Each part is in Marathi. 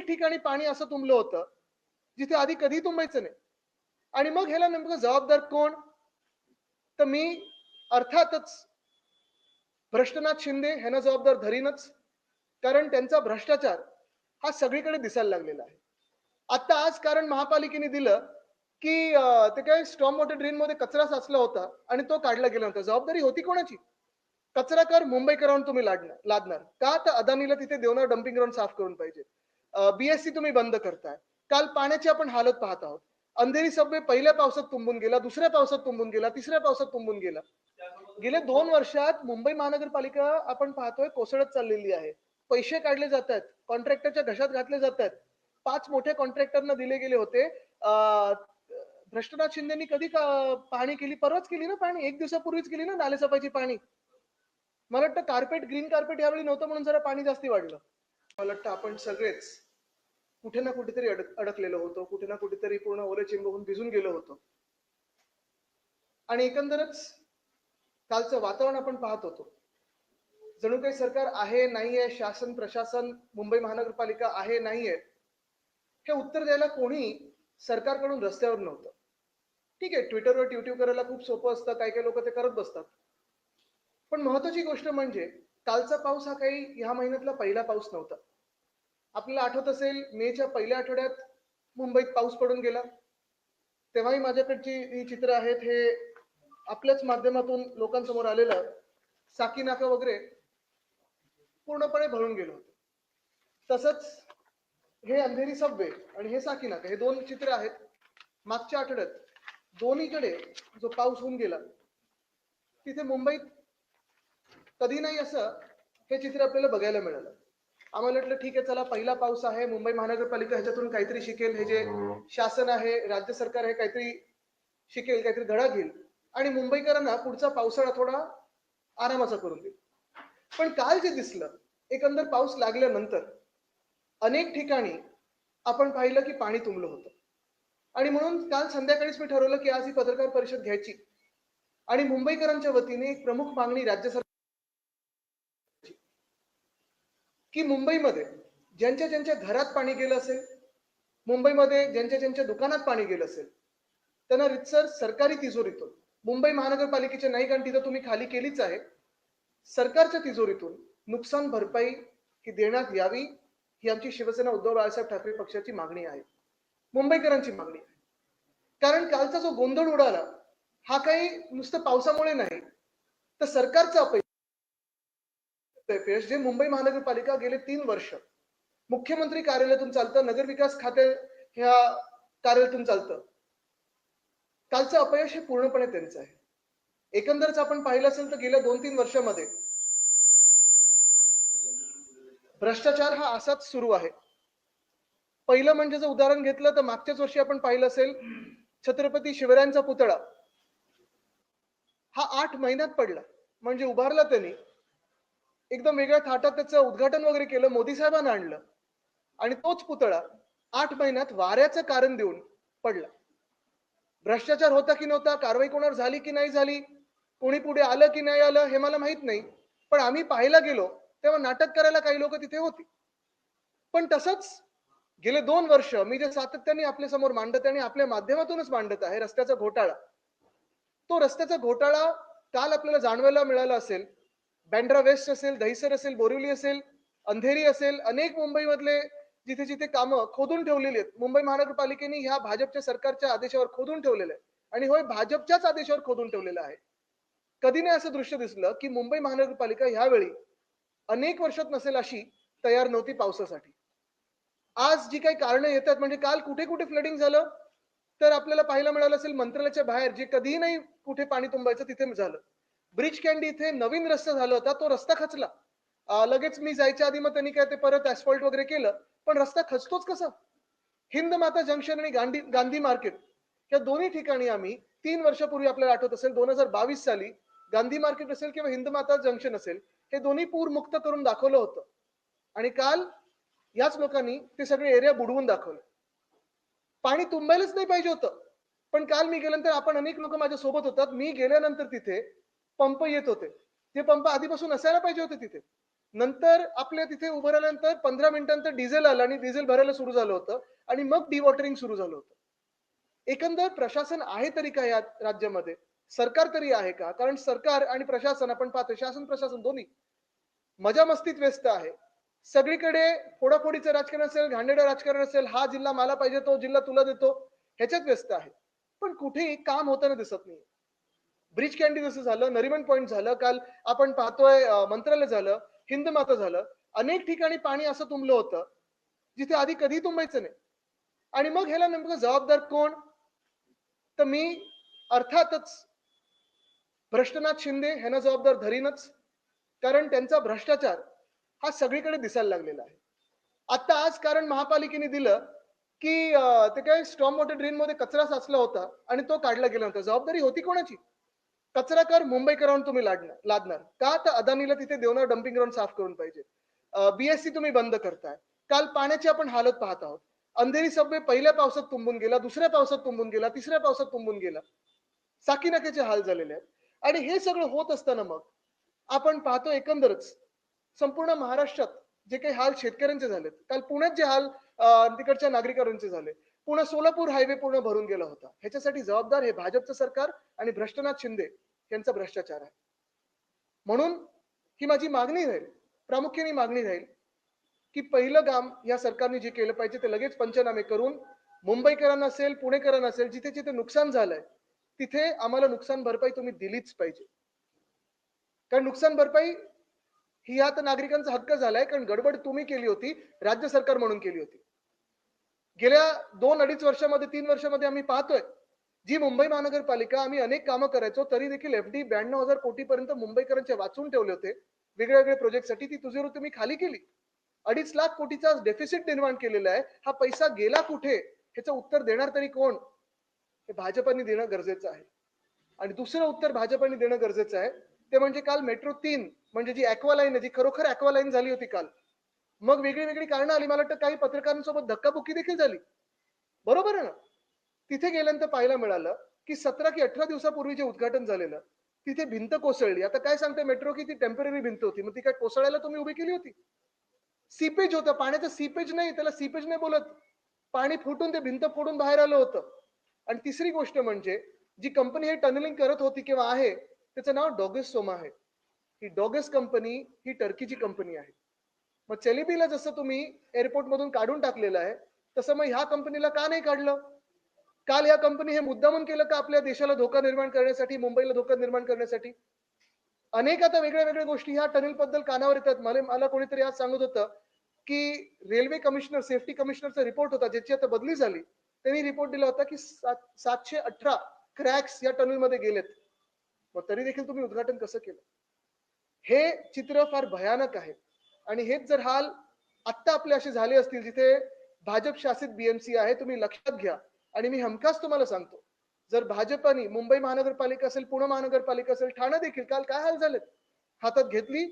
अनेक ठिकाणी पाणी असं तुंबलं होतं जिथे आधी कधी तुंबायचं नाही. आणि मग ह्याला नेमकं जबाबदार कोण? तर मी अर्थातच भ्रष्टनाथ शिंदे ह्यांना जबाबदार धरीनच कारण त्यांचा भ्रष्टाचार हा सगळीकडे दिसायला लागलेला आहे. आता आज कारण महापालिकेने दिलं की ते काय स्टॉम वॉटर ड्रेन मध्ये कचरा साचला होता आणि तो काढला गेला होता. जबाबदारी होती कोणाची? कचरा कर मुंबईकरांना तुम्ही लादणार लादणार. का? तर अदानीला तिथे देवणार डम्पिंग ग्राउंड साफ करून पाहिजे. बीएससी तुम्ही बंद करताय. काल पाण्याची आपण हालत पाहत आहोत. अंधेरी सबवे पहिल्या पावसात तुंबून गेला दुसऱ्या पावसात तुंबून गेला तिसऱ्या पावसात तुंबून गेला. गेल्या दोन वर्षात मुंबई महानगरपालिका आपण पाहतोय कोसळत चाललेली आहे. पैसे काढले जात आहेत कॉन्ट्रॅक्टरच्या घशात घातले जात आहेत पाच मोठ्या कॉन्ट्रॅक्टरना दिले गेले होते. भ्रष्टनाथ शिंदेनी कधी पाणी पाहणी केली? परवाच केली ना पाणी? एक दिवसापूर्वीच केली ना नालेसफाईची पाणी? मला वाटतं कार्पेट ग्रीन कार्पेट यावेळी नव्हतं म्हणून जरा पाणी जास्ती वाढलं. मला वाटतं आपण सगळेच कुठे ना कुठेतरी अडक अडकलेलो होतो कुठे ना कुठेतरी पूर्ण ओलेचिंब होऊन भिजून गेलो होतो. आणि एकंदरच कालचं वातावरण आपण पाहत होतो. जणू काही सरकार आहे नाहीये शासन प्रशासन मुंबई महानगरपालिका आहे नाहीये हे उत्तर द्यायला कोणी सरकारकडून रस्त्यावर नव्हतं. ठीक आहे ट्विटरवर ट्युट्यू करायला खूप सोपं असतं काही काही लोक ते करत बसतात. पण महत्वाची गोष्ट म्हणजे कालचा पाऊस हा काही ह्या महिन्यातला पहिला पाऊस नव्हता. आपल्याला आठवत असेल मेच्या पहिल्या आठवड्यात मुंबईत पाऊस पडून गेला. तेव्हाही माझ्याकडची ही चित्र आहेत हे आपल्याच माध्यमातून लोकांसमोर आलेलं साकी नाका वगैरे पूर्णपणे भरून गेलं होतं. तसंच हे अंधेरी सबवे आणि हे साकी नाका हे दोन चित्र आहेत. मागच्या आठवड्यात दोन्हीकडे जो पाऊस होऊन गेला तिथे मुंबईत कधी नाही असं हे चित्र आपल्याला बघायला मिळालं. आम्हाला वाटलं ठीक आहे चला पहिला पाऊस आहे. मुंबई महानगरपालिका ह्याच्यातून काहीतरी शिकेल. हे जे शासन आहे राज्य सरकार आहे काहीतरी शिकेल काहीतरी धडा घेईल. आणि मुंबईकरांना पुढचा पावसाळा थोडा आरामाचा करून देईल. पण काल जे दिसलं एकंदर पाऊस लागल्यानंतर अनेक ठिकाणी आपण पाहिलं की पाणी तुंबलं होतं. आणि म्हणून काल संध्याकाळीच मी ठरवलं की आज ही पत्रकार परिषद घ्यायची. आणि मुंबईकरांच्या वतीने एक प्रमुख मागणी राज्य सरकार की मुंबईमध्ये ज्यांच्या ज्यांच्या घरात पाणी गेलं असेल मुंबईमध्ये ज्यांच्या ज्यांच्या दुकानात पाणी गेलं असेल त्यांना रितसर सरकारी तिजोरीतून मुंबई महानगरपालिकेच्या नाही कारण तिथं तुम्ही खाली केलीच आहे सरकारच्या तिजोरीतून नुकसान भरपाई ही देण्यात यावी ही आमची शिवसेना उद्धव बाळासाहेब ठाकरे पक्षाची मागणी आहे. मुंबईकरांची मागणी आहे. कारण कालचा जो गोंधळ उडाला हा काही नुसतं पावसामुळे नाही तर सरकारचा अपयश अपयश जे मुंबई महानगरपालिका गेले तीन वर्ष मुख्यमंत्री कार्यालयातून चालतं नगरविकास खाते ह्या कार्यालयातून चालतं. कालचं अपयश हे पूर्णपणे त्यांचं आहे. एकंदरच आपण पाहिलं असेल तर गेल्या दोन तीन वर्षामध्ये भ्रष्टाचार हा असाच सुरू आहे. पहिलं म्हणजे जर उदाहरण घेतलं तर मागच्याच वर्षी आपण पाहिलं असेल छत्रपती शिवरायांचा पुतळा हा आठ महिन्यात पडला. म्हणजे उभारला त्यांनी. एकदम वेगळ्या थाटात त्याचं उद्घाटन वगैरे केलं मोदी साहेबांना आणलं. आणि तोच पुतळा आठ महिन्यात वाऱ्याचं कारण देऊन पडला. भ्रष्टाचार होता की नव्हता कारवाई कोणावर झाली की नाही झाली कोणी पुढे आलं की नाही आलं हे मला माहीत नाही. पण आम्ही पाहायला गेलो तेव्हा नाटक करायला काही लोक तिथे होती. पण तसंच गेले दोन वर्ष मी जे सातत्याने आपल्यासमोर मांडत आहे आणि आपल्या माध्यमातूनच मांडत आहे रस्त्याचा घोटाळा तो रस्त्याचा घोटाळा काल आपल्याला जाणवायला मिळाला असेल बँड्रा वेस्ट असेल दहिसर असेल बोरिवली असेल अंधेरी असेल अनेक मुंबईमधले जिथे जिथे कामं खोदून ठेवलेली आहेत. मुंबई महानगरपालिकेने ह्या भाजपच्या सरकारच्या आदेशावर खोदून ठेवलेलं आहे. आणि होय भाजपच्याच आदेशावर खोदून ठेवलेलं आहे. कधी नाही असं दृश्य दिसलं की मुंबई महानगरपालिका ह्यावेळी अनेक वर्षात नसेल अशी तयार नव्हती पावसासाठी. आज जी काही कारणं येतात म्हणजे काल कुठे कुठे फ्लडिंग झालं तर आपल्याला पाहायला मिळालं असेल मंत्रालयाच्या बाहेर जे कधीही नाही कुठे पाणी तुंबायचं तिथे झालं. ब्रिज कॅन्डी इथे नवीन रस्ता झाला होता तो रस्ता खचला. लगेच मी जायच्या आधी मग त्यांनी काय ते परत ऍस्फॉल्ट वगैरे केलं पण रस्ता खचतोच कसा? हिंद माता जंक्शन आणि गांधी गांधी मार्केट या दोन्ही ठिकाणी आम्ही तीन वर्षापूर्वी आपल्याला आठवत असेल दोन हजार बावीस साली गांधी मार्केट असेल किंवा हिंद माता जंक्शन असेल हे दोन्ही पूर मुक्त करून दाखवलं होतं. आणि काल याच लोकांनी ते सगळे एरिया बुडवून दाखवले. पाणी तुंबायलाच नाही पाहिजे होतं. पण काल मी गेल्यानंतर आपण अनेक लोक माझ्या सोबत होतात. मी गेल्यानंतर तिथे पंप येत होते. ते पंप आधीपासून असायला पाहिजे होते तिथे. नंतर आपल्या तिथे उभं राहिल्यानंतर पंधरा मिनिटांनंतर डिझेल आलं आणि डिझेल भरायला सुरू झालं होतं आणि मग डिवॉटरिंग सुरू झालं होतं. एकंदर प्रशासन आहे तरी का या राज्यामध्ये? सरकार तरी आहे का? कारण सरकार आणि प्रशासन आपण पाहतो शासन प्रशासन दोन्ही मजा मस्तीत व्यस्त आहे. सगळीकडे फोडाफोडीचं राजकारण असेल घाणेडं राजकारण असेल हा जिल्हा मला पाहिजे तो जिल्हा तुला देतो ह्याच्यात व्यस्त आहे. पण कुठेही काम होताना दिसत नाही ब्रिज कॅन्डी जसं झालं नरिमन पॉइंट झालं काल आपण पाहतोय मंत्रालय झालं हिंद माता झालं अनेक ठिकाणी पाणी असं तुंबलं होतं जिथे आधी कधी तुंबायचं नाही. आणि मग ह्याला नेमकं जबाबदार कोण? तर मी अर्थातच भ्रष्टनाथ शिंदे ह्यांना जबाबदार धरीनच कारण त्यांचा भ्रष्टाचार हा सगळीकडे दिसायला लागलेला आहे. आता आज कारण महापालिकेने दिलं की ते काय स्टॉम वॉटर ड्रेन मध्ये कचरा साचला होता आणि तो काढला गेला होता जबाबदारी होती कोणाची? कचरा कर मुंबईकरांवर तुम्ही लादणार लादणार. का तर अदानीला तिथे देवणार डम्पिंग ग्राउंड साफ करून पाहिजे? बीएससी तुम्ही बंद करताय. काल पाण्याची आपण हालत पाहत आहोत. अंधेरी सबवे पहिल्या पावसात तुंबून गेला दुसऱ्या पावसात तुंबून गेला तिसऱ्या पावसात तुंबून गेला. साकीनाक्याचे हाल झालेले आहेत. आणि हे सगळं होत असताना मग आपण पाहतो एकंदरच संपूर्ण महाराष्ट्रात जे काही हाल शेतकऱ्यांचे झालेत. काल पुण्यात जे हाल तिकडच्या नागरिकांचे झाले. पुणे सोलापूर हायवे पूर्ण भरून गेला होता. ह्याच्यासाठी जबाबदार हे भाजपचं सरकार आणि भ्रष्टनाथ शिंदे यांचा भ्रष्टाचार आहे. म्हणून ही माझी मागणी राहील प्रामुख्याने मागणी राहील की पहिलं काम या सरकारने जे केलं पाहिजे ते लगेच पंचनामे करून मुंबईकरांना असेल पुणेकरांना असेल जिथे जिथे नुकसान झालंय तिथे आम्हाला नुकसान भरपाई तुम्ही दिलीच पाहिजे. कारण नुकसान भरपाई ही आता नागरिकांचा हक्क झालाय कारण गडबड तुम्ही केली होती राज्य सरकार म्हणून केली होती. गेल्या दोन अडीच वर्षामध्ये तीन वर्षामध्ये आम्ही पाहतोय जी मुंबई महानगरपालिका आम्ही अनेक कामं करायचो तरी देखील एफ डी ब्याण्णव हजार कोटीपर्यंत मुंबईकरांचे वाचून ठेवले होते. वेगळ्या वेगळ्या प्रोजेक्टसाठी ती तुझी तुम्ही खाली केली. अडीच लाख कोटीचा डेफिसिट निर्माण केलेला आहे. हा पैसा गेला कुठे? ह्याचं उत्तर देणार तरी कोण? हे भाजपाने देणं गरजेचं आहे. आणि दुसरं उत्तर भाजपाने देणं गरजेचं आहे ते म्हणजे काल मेट्रो तीन म्हणजे जी ऍक्वालाईन आहे जी खरोखर ऍक्वालाईन झाली होती काल. मग वेगळी वेगळी कारणं आली. मला वाटतं काही पत्रकारांसोबत धक्काबुक्की देखील झाली. बरोबर आहे ना? तिथे गेल्यानंतर पाहायला मिळालं की सतरा की अठरा दिवसापूर्वी जे उद्घाटन झालेलं तिथे भिंत कोसळली. आता काय सांगते मेट्रो की ती टेंपररी भिंत होती. मग ती काय कोसळायला तुम्ही उभी केली होती? सीपेज होतं. पाण्याचं सीपेज नाही. त्याला सीपेज नाही बोलत. पाणी फुटून ते भिंत फोडून बाहेर आलं होतं. आणि तिसरी गोष्ट म्हणजे जी कंपनी हे टनलिंग करत होती किंवा आहे त्याचं नाव डॉगेस सोमा आहे. ही डॉगेस कंपनी ही टर्कीची कंपनी आहे. मग चेलिबीला जसं तुम्ही एअरपोर्ट मधून काढून टाकलेलं आहे तसं मग ह्या कंपनीला का नाही काढलं? काल या कंपनी हे मुद्दामून केलं का आपल्या देशाला धोका निर्माण करण्यासाठी मुंबईला धोका निर्माण करण्यासाठी? अनेक आता वेगळ्या वेगळ्या गोष्टी ह्या टनेल बद्दल कानावर येतात. मला मला कोणीतरी आज सांगत होतं की रेल्वे कमिशनर सेफ्टी कमिशनरचा रिपोर्ट होता ज्याची आता बदली झाली. त्यांनी रिपोर्ट दिला होता की सात- सातशे अठरा क्रॅक्स या टनेल मध्ये गेलेत. मग तरी देखील तुम्ही उद्घाटन कसं केलं? हे चित्र फार भयानक आहे. आणि हेच जर हाल आत्ता आपले असे झाले असतील जिथे भाजप शासित बीएमसी आहे तुम्ही लक्षात घ्या. आणि मी हमखास तुम्हाला सांगतो जर भाजपाने मुंबई महानगरपालिका असेल पुणे महानगरपालिका असेल ठाणे देखील काल काय हाल झालेत? हातात घेतली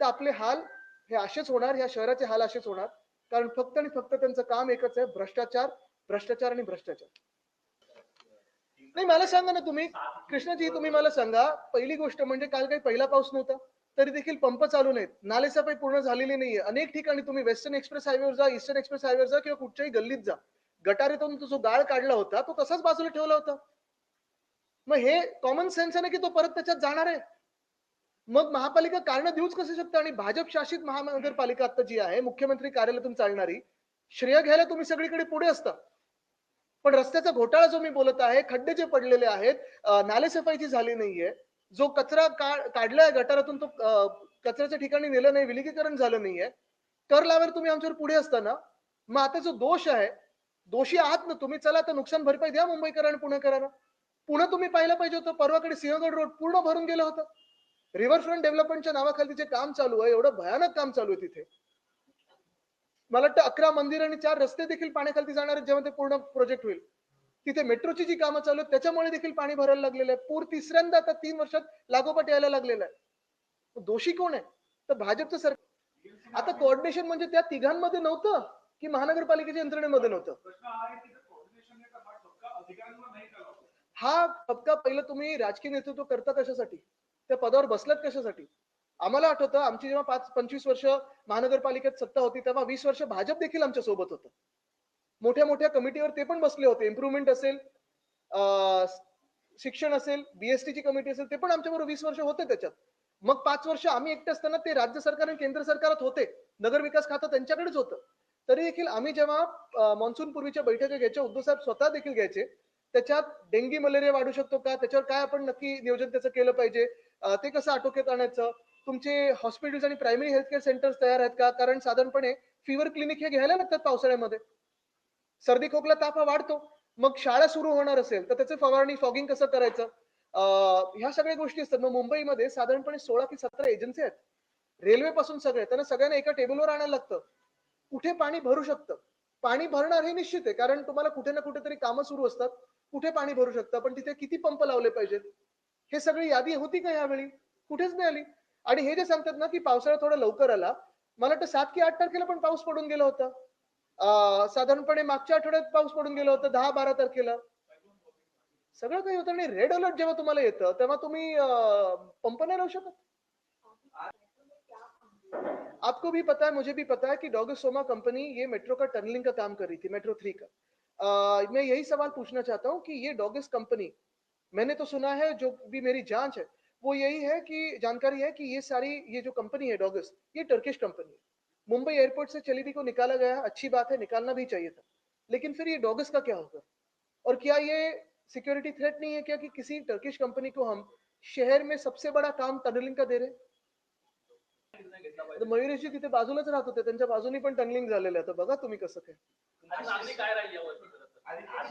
तर आपले हाल हे असेच होणार ह्या शहराचे हाल असेच होणार. कारण फक्त आणि फक्त त्यांचं काम एकच आहे भ्रष्टाचार भ्रष्टाचार आणि भ्रष्टाचार. नाही मला सांगा ना तुम्ही कृष्णाजी तुम्ही मला सांगा पहिली गोष्ट म्हणजे काल काही पहिला पाऊस नव्हता. तरी देखील पंप चालू नाहीत. नालेसफाई पूर्ण झालेली नाहीये. अनेक ठिकाणी तुम्ही वेस्टर्न एक्सप्रेस हायवेवर जा ईस्टर्न एक्सप्रेस हायवेवर जा किंवा कुठच्याही गल्लीत जा. गटारीतून तो जो गाळ काढला होता तो तसाच बाजूला ठेवला होता. मग हे कॉमन सेन्स आहे ना की तो परत त्याच्यात जाणार आहे? मग महापालिका कारण देऊच कसे शकते? आणि भाजप शासित महानगरपालिका आता जी आहे मुख्यमंत्री कार्यालयातून चालणारी श्रेय घ्यायला तुम्ही सगळीकडे पुढे असता. पण रस्त्याचा घोटाळा जो मी बोलत आहे खड्डे जे पडलेले आहेत नालेसफाई नालेसफाईची झाली नाहीये. जो कचरा काढलाय गटारातून तो कचऱ्याच्या ठिकाणी नेलं नाही विलगीकरण झालं नाहीये. कर लावायला तुम्ही आमच्यावर पुढे असताना मग आता जो दोष आहे दोषी आहात ना तुम्ही चला आता नुकसान भरपाई द्या मुंबईकरांना पुणेकरांना. पुणे तुम्ही पाहिलं पाहिजे होतं परवाकडे सिंहगड रोड पूर्ण भरून गेलं होतं. रिव्हरफ्रंट डेव्हलपमेंटच्या नावाखाली जे काम चालू आहे एवढं भयानक काम चालू आहे तिथे. मला वाटतं अकरा मंदिर आणि चार रस्ते देखील पाण्याखाली जाणार आहेत जेव्हा ते पूर्ण प्रोजेक्ट होईल. तिथे मेट्रोची जी कामं चालू आहेत त्याच्यामुळे देखील पाणी भरायला लागलेलं आहे. पूर तिसऱ्यांदा आता तीन वर्षात लागोपाठ यायला लागलेला आहे. दोषी कोण आहे? तर भाजपचं सरकार. आता कोऑर्डिनेशन म्हणजे त्या तिघांमध्ये नव्हतं की महानगरपालिकेच्या यंत्रणेमध्ये नव्हतं. हा तबका पहिलं तुम्ही राजकीय नेतृत्व करता कशासाठी? त्या पदावर बसलात कशासाठी? आम्हाला आठवतं आमची जेव्हा पाच पंचवीस वर्ष महानगरपालिकेत सत्ता होती तेव्हा वीस वर्ष भाजप देखील आमच्यासोबत होतं. मोठ्या मोठ्या कमिटीवर ते पण बसले होते. इम्प्रुव्हमेंट असेल शिक्षण असेल बीएसटी ची कमिटी असेल ते पण आमच्याबरोबर वीस वर्ष होते त्याच्यात. मग पाच वर्ष आम्ही एकटे असताना ते राज्य सरकार आणि केंद्र सरकारात होते. नगर विकास खातं त्यांच्याकडेच होतं. तरी देखील आम्ही जेव्हा मान्सून पूर्वीच्या बैठका घ्यायच्या उद्धव साहेब स्वतः देखील घ्यायचे. त्याच्यात डेंगी मलेरिया वाढू शकतो का? त्याच्यावर काय आपण नक्की नियोजन त्याचं केलं पाहिजे? ते कसं आटोक्यात आणायचं? तुमचे हॉस्पिटल्स आणि प्रायमरी हेल्थ केअर सेंटर्स तयार आहेत का? कारण साधारणपणे फिवर क्लिनिक हे घ्यायला लागतात पावसाळ्यामध्ये. सर्दी खोकला ताप हा वाढतो. मग शाळा सुरू होणार असेल तर त्याचे फवारणी फॉगिंग कसं करायचं? ह्या सगळ्या गोष्टी असतात. मग मुंबईमध्ये साधारणपणे सोळा ते सतरा एजन्सी आहेत. रेल्वे पासून सगळे त्यांना सगळ्यांना एका टेबलवर आणायला लागतं. कुठे पाणी भरू शकतं? पाणी भरणार हे निश्चित आहे कारण तुम्हाला कुठे ना कुठेतरी कामं सुरू असतात. कुठे पाणी भरू शकतं? पण तिथे किती पंप लावले पाहिजेत? हे सगळी यादी होती का यावेळी? कुठेच नाही आली. आणि हे जे सांगतात ना की पावसाळा थोडा लवकर आला. मला वाटतं सात की आठ तारखेला पण पाऊस पडून गेला होता. साधारणपणे मागच्या आठवड्यात पाऊस पडून गेला होता दहा बारा तारखेला. सगळं काही होतं आणि रेड अलर्ट जेव्हा तुम्हाला येतं तेव्हा तुम्ही पंप नाही लावू शकत? आपको भी पता है मुझे भी पता है कि डॉगोसोमा कंपनी ये मेट्रो का टनलिंग का काम कर रही थी मेट्रो थ्री का। अ, मैं यही सवाल पूछना चाहता हूँ कि ये डॉगस कंपनी मैंने तो सुना है जो भी मेरी जाँच है वो यही है कि जानकारी है कि ये सारी ये जो कंपनी है डॉगस ये टर्किश कंपनी है। मुंबई एयरपोर्ट से चली थी को निकाला गया, अच्छी बात है, निकालना भी चाहिए था लेकिन फिर ये डॉगस का क्या होगा और क्या ये सिक्योरिटी थ्रेट नहीं है क्या कि किसी टर्किश कंपनी को हम शहर में सबसे बड़ा काम टनलिंग का दे रहे हैं? तर मयुरेशजी तिथे बाजूलाच राहत होते, त्यांच्या बाजूनी पण टनलिंग झालेलं आहे तर बघा तुम्ही कसं काय?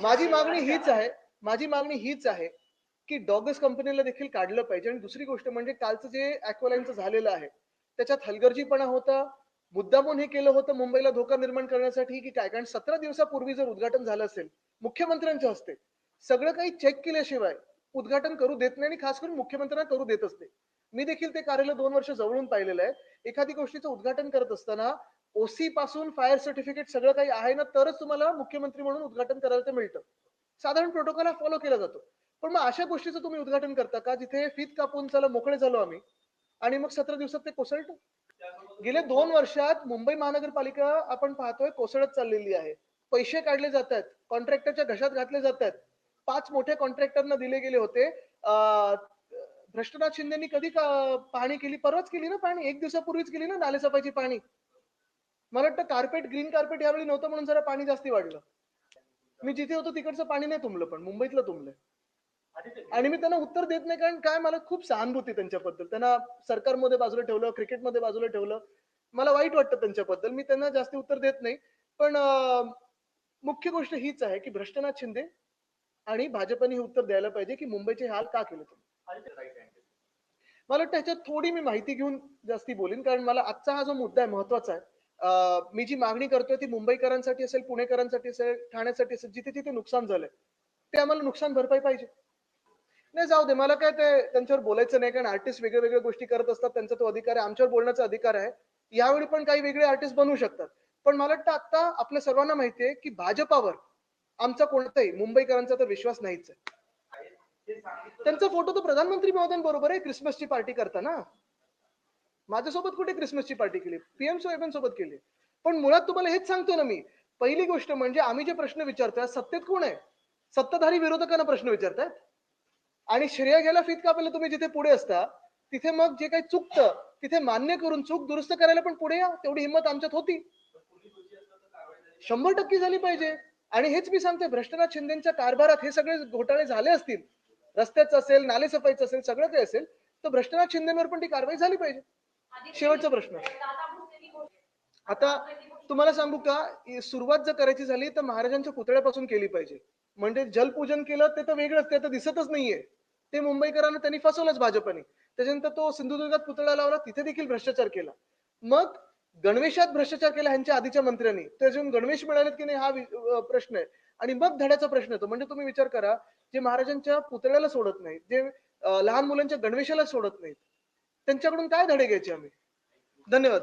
माझी मागणी हीच आहे, माझी मागणी हीच आहे की डॉगस कंपनीला देखील काढलं पाहिजे आणि दुसरी गोष्ट म्हणजे कालचं जे अक्वालाईनचं झालेलं आहे, त्याच्यात हलगर्जीपणा होता मुद्दामून हे केलं होतं मुंबईला धोका निर्माण करण्यासाठी की काय? कारण सतरा दिवसापूर्वी जर उद्घाटन झालं असेल मुख्यमंत्र्यांच्या हस्ते सगळं काही चेक केल्याशिवाय उद्घाटन करू देत नाही आणि खास करून मुख्यमंत्र्यांना करू देत असते. मी देखील ते कार्यालय दोन वर्ष जवळून पाहिलेलं आहे. एखादी गोष्टीचं उद्घाटन करत असताना ओसी पासून फायर सर्टिफिकेट सगळं काही आहे ना तरच तुम्हाला मुख्यमंत्री म्हणून उद्घाटन करायला ते मिळतं. साधारण प्रोटोकॉल हा फॉलो केला जातो. पण मग अशा गोष्टीचं तुम्ही उद्घाटन करता का जिथे फीत कापून चला मोकळे झालो आम्ही आणि मग सतरा दिवसात ते कोसळतं? गेल्या दोन वर्षात मुंबई महानगरपालिका आपण पाहतोय कोसळत चाललेली आहे. पैसे काढले जात आहेत कॉन्ट्रॅक्टरच्या घशात घातले जात आहेत पाच मोठ्या कॉन्ट्रॅक्टरना दिले गेले होते. भ्रष्टनाथ शिंदेनी कधी पाहणी केली? परवाच केली ना पाहणी? एक दिवसापूर्वीच केली ना नाले सफाईची पाणी मला वाटतं कार्पेट ग्रीन कार्पेट यावेळी नव्हतं म्हणून जरा पाणी जास्ती वाढलं. मी जिथे होतो तिकडचं पाणी नाही तुंबलं पण मुंबईतलं तुंबलंय. आणि मी त्यांना उत्तर देत नाही कारण काय मला खूप सहानुभूती त्यांच्याबद्दल. त्यांना सरकारमध्ये बाजूला ठेवलं क्रिकेटमध्ये बाजूला ठेवलं मला वाईट वाटतं त्यांच्याबद्दल. मी त्यांना जास्त उत्तर देत नाही. पण मुख्य गोष्ट हीच आहे की भ्रष्टनाथ शिंदे आणि भाजपने हे उत्तर द्यायला पाहिजे की मुंबईचे हाल का केले तुम्ही. मला वाटतं ह्याच्यात थोडी मी माहिती घेऊन जास्ती बोलीन कारण मला आजचा हा जो मुद्दा आहे महत्त्वाचा आहे. मी जी मागणी करतोय ती मुंबईकरांसाठी असेल पुणेकरांसाठी असेल ठाण्यासाठी असेल जिथे तिथे नुकसान झालंय ते आम्हाला नुकसान भरपाई पाहिजे. नाही जाऊ दे. मला काय ते त्यांच्यावर बोलायचं नाही कारण आर्टिस्ट वेगळ्या वेगळ्या गोष्टी करत असतात त्यांचा तो अधिकार आहे आमच्यावर बोलण्याचा अधिकार आहे. यावेळी पण काही वेगळे आर्टिस्ट बनवू शकतात. पण मला वाटतं आता आपल्या सर्वांना माहिती आहे की भाजपावर आमचा कोणताही मुंबईकरांचा तर विश्वास नाहीच आहे. त्यांचा फोटो तर प्रधानमंत्री महोदयांबरोबर आहे क्रिसमसची पार्टी करताना. माझ्यासोबत कुठे क्रिसमसची पार्टी केली? पीएम साहेबांसोबत सोबत केली. पण मुळात तुम्हाला हेच सांगतो ना मी. पहिली गोष्ट म्हणजे आम्ही जे प्रश्न विचारतोय सत्तेत कोण आहे? सत्ताधारी विरोधकांना प्रश्न विचारतायत? आणि श्रेय घ्यायला फित कापायला तुम्ही जिथे पुढे असता तिथे मग जे काही चुकतं तिथे मान्य करून चूक दुरुस्त करायला पण पुढे या तेवढी हिंमत आमच्यात होती. शंभर टक्के झाली पाहिजे. आणि हेच मी सांगते भ्रष्टनाथ शिंदेच्या कारभारात हे सगळे घोटाळे झाले असतील रस्त्याचं असेल नालेसफाईचं असेल सगळं काही असेल तर भ्रष्टनाथ शिंदेवर पण ती कारवाई झाली पाहिजे. शेवटचा प्रश्न. आता तुम्हाला सांगू का सुरुवात जर करायची झाली तर महाराजांच्या पुतळ्यापासून केली पाहिजे. म्हणजे जलपूजन केलं ते तर वेगळंच ते तर दिसतच नाहीये. ते मुंबईकरांना त्यांनी फसवलंच भाजपने. त्याच्यानंतर तो सिंधुदुर्गात पुतळा लावला तिथे देखील भ्रष्टाचार केला. मग गणवेशात भ्रष्टाचार केला ह्यांच्या आधीच्या मंत्र्यांनी. त्याच्यातून गणवेश मिळालेत की नाही हा प्रश्न आहे. आणि मग धड्याचा प्रश्न येतो. म्हणजे तुम्ही विचार करा जे महाराजांच्या पुतळ्याला सोडत नाहीत जे लहान मुलांच्या गणवेशाला सोडत नाहीत त्यांच्याकडून काय धडे घ्यायचे आम्ही? धन्यवाद.